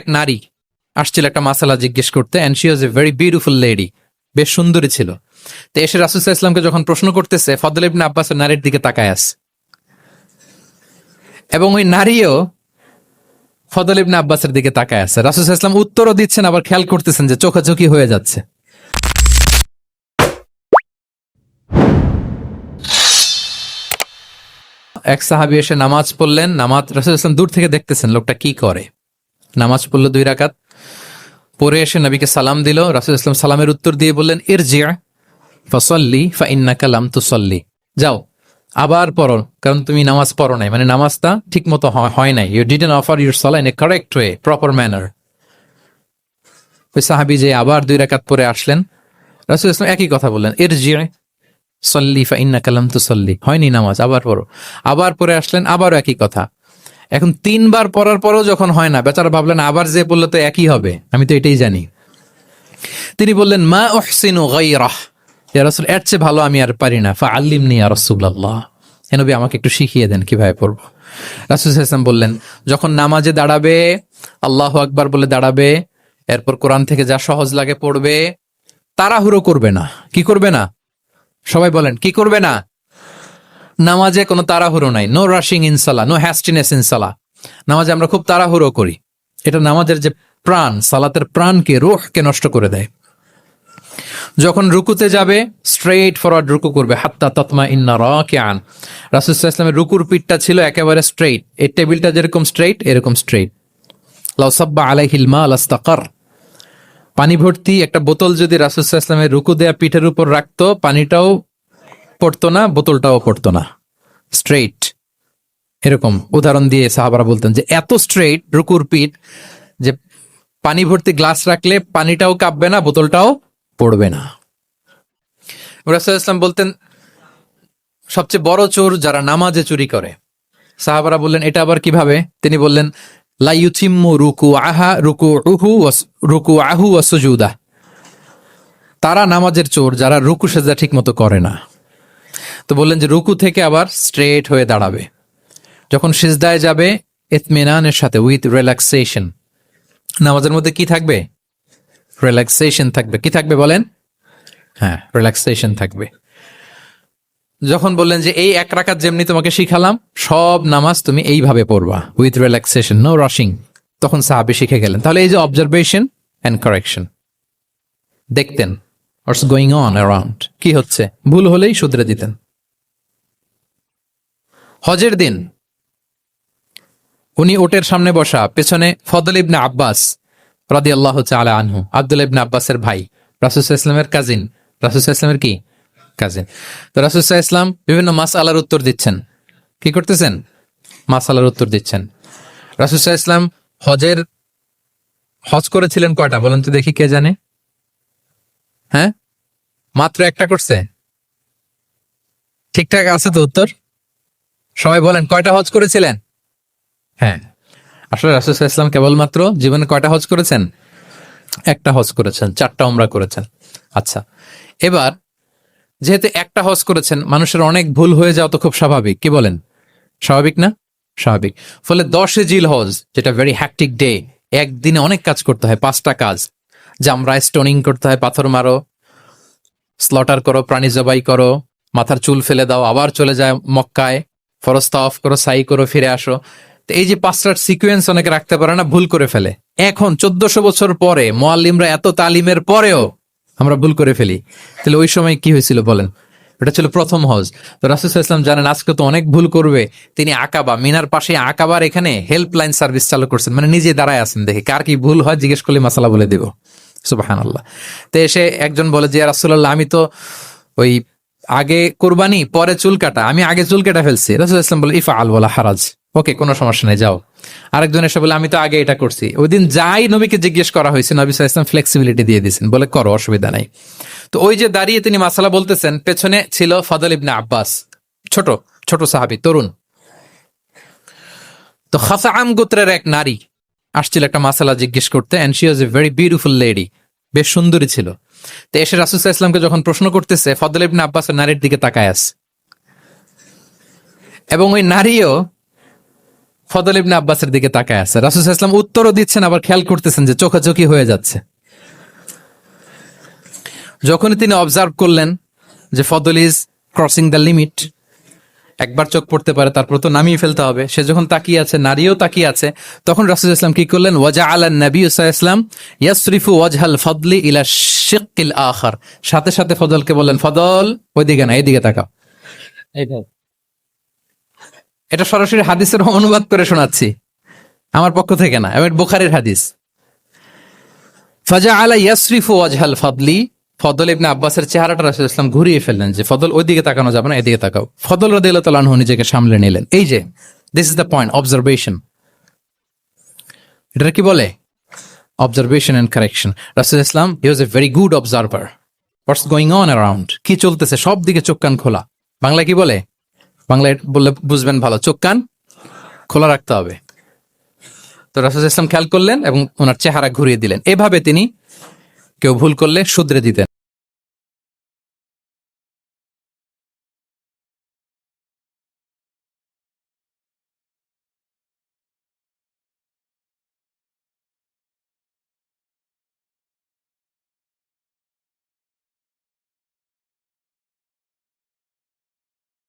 এক নারী আসছিল একটা মাসালা জিজ্ঞেস করতে and she was a very beautiful lady বেশ সুন্দরী ছিল। তো এসে রাসুসাহ ইসলামকে যখন প্রশ্ন করতেছে, ফদল ইবনে আব্বাস নারীর দিকে তাকায় আছে। এবং ওই নারীও ফদল ইবনে আব্বাসের দিকে তাকায় আছে। রাসুসাহ ইসলাম উত্তরও দিচ্ছেন, আবার খেয়াল করতেছেন যে চোখাচোখি হয়ে যাচ্ছে। এক সাহাবি এসে নামাজ পড়লেন, নামাজ রাসুল ইসলাম দূর থেকে দেখতেছেন, লোকটা কি করে? নামাজ পড়ল দুই রাকাত। পরে এসে নবীকে সালাম দিল। রাসুল ইসলাম সালামের উত্তর দিয়ে বললেন এর জিয়া ফসল্লি ফা ইন্না কালাম তুসল্লি। যাও, আবার পড়ো, কারণ তুমি নামাজ পড়ো নাই। মানে নামাজটা ঠিক মতো হয় নাই। ইউ ডিডেন অফার ইউর সলা in a correct way proper manner ওই সাহাবি যে আবার দুই রাকাত পরে আসলেন, রাসুল ইসলাম একই কথা বললেন এর জিয়া সল্লি ফা ইন্না কালাম তুসল্লি। হয়নি নামাজ, আবার পড়ো। আবার পরে আসলেন, আবারও একই কথা। এখন তিনবার পড়ার পরও যখন হয় না, বেচারা ভাবলেন আবার যে বললে তো একই হবে। আমি তো এটাই জানি। তিনি বললেন, মা ওহসিনু গাইরাহ এর চেয়ে ভালো আমি আর পারি না। ফা আল্লিমনি ইয়া রাসূলুল্লাহ। হে নবী, আমাকে একটু শিখিয়ে দেন, কীভাবে পড়ব? রাসূল হাসান বললেন, যখন নামাজে দাঁড়াবে, আল্লাহু আকবার বলে দাঁড়াবে, এরপর কোরআন থেকে যা সহজ লাগে পড়বে, তাড়াহুড়ো করবে না। কি করবে না? সবাই বলেন, কি করবে না? নামাজে কোনো তাড়াহুড়ো নাই নো রাশিং ইনসালা নো হ্যাস্টিনেস ইনসালা নামাজে আমরা খুব তাড়াহুড়ো করি। এটা নামাজের যে প্রাণ, সালাতের প্রাণকে, রোহকে নষ্ট করে দেয়। যখন রুকুতে যাবে স্ট্রেইট ফরওয়ার্ড রুকু করবে, হাত্তা তৎমা ইন্না কে আন রাসুসাহ ইসলামের রুকুর পিঠটা ছিল একেবারে স্ট্রেইট এই টেবিলটা যেরকম স্ট্রেট এরকম স্ট্রেইট লাউসাব্বা আলাই হিলমা আলাস্তাকার পানি ভর্তি একটা বোতল যদি রাসুসাহ ইসলামের রুকু দেয়া পিঠের উপর রাখতো, পানিটাও পড়তো না, বোতলটাও পড়তো না। স্ট্রেইট এরকম উদাহরণ দিয়ে সাহাবারা বলতেন যে, এত স্ট্রেইট রুকুর পিঠ যে পানি ভর্তি গ্লাস রাখলে পানিটাও কাঁপবে না, বোতলটাও পড়বে না। ইসলাম বলতেন, সবচেয়ে বড় চোর যারা নামাজে চুরি করে। সাহাবারা বললেন, এটা আবার কীভাবে? তিনি বললেন লাইউথিম্মু রুকু আহা রুকু উহু রুকু আহু ওয়াসুজুদা তারা নামাজের চোর যারা রুকু সেজা ঠিক মতো করে না। তো বললেন যে রুকু থেকে আবার স্ট্রেট হয়ে দাঁড়াবে। যখন সিজদায় যাবে এতমেনানের সাথে উইথ রিল্যাক্সেশন নামাজের মধ্যে কি থাকবে? রিল্যাক্সেশন থাকবে। কি থাকবে বলেন? হ্যাঁ রিল্যাক্সেশন থাকবে। যখন বললেন যে এই এক রাকাত যেমনি তোমাকে শিখালাম, সব নামাজ তুমি এইভাবে পড়বা উইথ রিল্যাক্সেশন নো রাশিং তখন সাহাবি শিখে গেলেন। তাহলে এই যে অবজারভেশন অ্যান্ড কারেকশন দেখতেন হোয়াটস গোয়িং অন অ্যারাউন্ড কি হচ্ছে? ভুল হলেই শুধরে দিতেন। হজের দিন। উনি ওটের সামনে বসা, পেছনে ফদল ইবনে আব্বাস রাদি আল্লাহ আলা আনহু, আব্দুল ইবনে আব্বাসের ভাই রাসুসাহ ইসলামের কাজিন রাসুসাহ ইসলামের কি? কাজিন তো রাসুসাহ ইসলাম বিভিন্ন মাস আলার উত্তর দিচ্ছেন। কি করতেছেন? মাস আলার উত্তর দিচ্ছেন। রাসুসাহ ইসলাম হজের হজ করেছিলেন কয়টা? বলেন তো দেখি কে জানে। হ্যাঁ? মাত্র একটা করছে? ঠিকঠাক আছে তো উত্তর? সবাই বলেন, কয়টা হজ করেছিলেন? হ্যাঁ। আসলে রাসুল ইসলাম কেবলমাত্র জীবনে কয়টা হজ করেছেন? একটা হজ করেছেন, চারটা উমরা করেছেন। আচ্ছা এবার যেহেতু একটা হজ করেছেন, মানুষের অনেক ভুল হয়ে যাওয়া তো খুব স্বাভাবিক। কি বলেন? স্বাভাবিক না? স্বাভাবিক। ফলে দশে জিল হজ, যেটা ভেরি হ্যাকটিক ডে একদিনে অনেক কাজ করতে হয়, পাঁচটা কাজ। জামরায় স্টোনিং করতে হয়, পাথর মারো স্লটার করো, প্রাণী জবাই করো, মাথার চুল ফেলে দাও, আবার চলে যায় মক্কায়। ফরস্তা অফ করো, সাই করো, ফিরে আসো। তো এই যে পাঁচটার সিকুয়েন্স অনেকে রাখতে পারে না, ভুল করে ফেলে। এখন চোদ্দশো বছর পরে মোয়াল্লিমরা এত তালিমের পরেও আমরা ভুল করে ফেলি। তাহলে ওই সময় কি হয়েছিল বলেন? এটা ছিল প্রথম হজ। তো রাসুল ইসলাম জানেন, আজকে তো অনেক ভুল করবে। তিনি আকাবা, মিনার পাশে আকাবার এখানে হেল্পলাইন সার্ভিস চালু করছেন। মানে নিজে দাঁড়ায় আছেন, দেখে কার কি ভুল হয় জিজ্ঞেস করলে মাসালা বলে দিব। সুবাহান আল্লাহ তো এসে একজন বলে যে রাসুল্লাহ আমি তো ওই আগে কোরবানি, পরে চুল কাটা। আমি আগে চুল কেটে ফেলছি। রাসুল ইসলাম বলে ইফা আল বলা হারাজ। ওকে, কোনো সমস্যা নেই, যাও। আরেকজন এসে বলে, আমি তো আগে এটা করছি। ওই দিন যাই নবীকে জিজ্ঞেস করা হয়েছে, নবী ইসলাম ফ্লেক্সিবিলিটি দিয়ে দিয়েছেন। বলে, করো, অসুবিধা নাই। তো ওই যে দাঁড়িয়ে তিনি মাসালা বলতেছেন, পেছনে ছিল ফদল ইবনে আব্বাস। ছোট ছোট সাহাবি, তরুণ। তো খাসাআম গোত্রের এক নারী আসছিল একটা মাসালা জিজ্ঞেস করতে and she was a very beautiful lady বেশ সুন্দরী ছিল। তো এসে রাসুসাহ ইসলামকে যখন প্রশ্ন করতেছে, ফদল ইবনে আব্বাসের নারীর দিকে তাকায় আছে। এবং ওই নারীও ফদল ইবনে আব্বাসের দিকে তাকায় আছে। রাসুল ইসলাম উত্তরও দিচ্ছেন, আবার খেয়াল করতেছেন যে চোখাচোখি হয়ে যাচ্ছে। যখনই তিনি অবজার্ভ করলেন যে ফদল ইজ ক্রসিং দ্য লিমিট একবার চোখ পড়তে পারে তারপর তো নামিয়ে ফেলতে হবে। সে যখন তাকিয়ে আছে নারীও তাকিয়ে আছে তখন রাসুল ইসলাম কি করলেন? ওয়াজা আলা নবী ইসলাম ইয়াসরিফু ওয়াজহাল ফদলি ইলা শিকিল আখার। সাথে সাথে ফদলকে বললেন ফদল ওইদিকে না এইদিকে তাকাও। এটা সরাসরি হাদিসের অনুবাদ করে শোনাচ্ছি। আমার পক্ষ থেকে না এবার বুখারের হাদিস। ফাজা আলা ইয়াসরিফু ওয়াজহাল ফদলি ফদল ইবনে আব্বাসের চেহারাটা রাসুল ইসলাম ঘুরিয়ে ফেললেন যে, ফদল ওইদিকে তাকানো যাবে না, এদিকে তাকাও। ফদল রাদিয়াল্লাহু তাআলা নিজেকে সামলে নিলেন। এই যে this is the point observation এটা কি বলে? অবজারভেশন এন্ড কারেকশন রাসূল ইসলাম he was a very good observer what's going on around কি চলতেছে? সব দিকে চোখ কান খোলা। বাংলা কি বলে? বাংলায় বললে বুঝবেন ভালো, চোখ কান খোলা রাখতে হবে। তো রাসুল ইসলাম খেয়াল করলেন এবং ওনার চেহারা ঘুরিয়ে দিলেন। এভাবে তিনি কেউ ভুল করলে শুধরে দিতেন।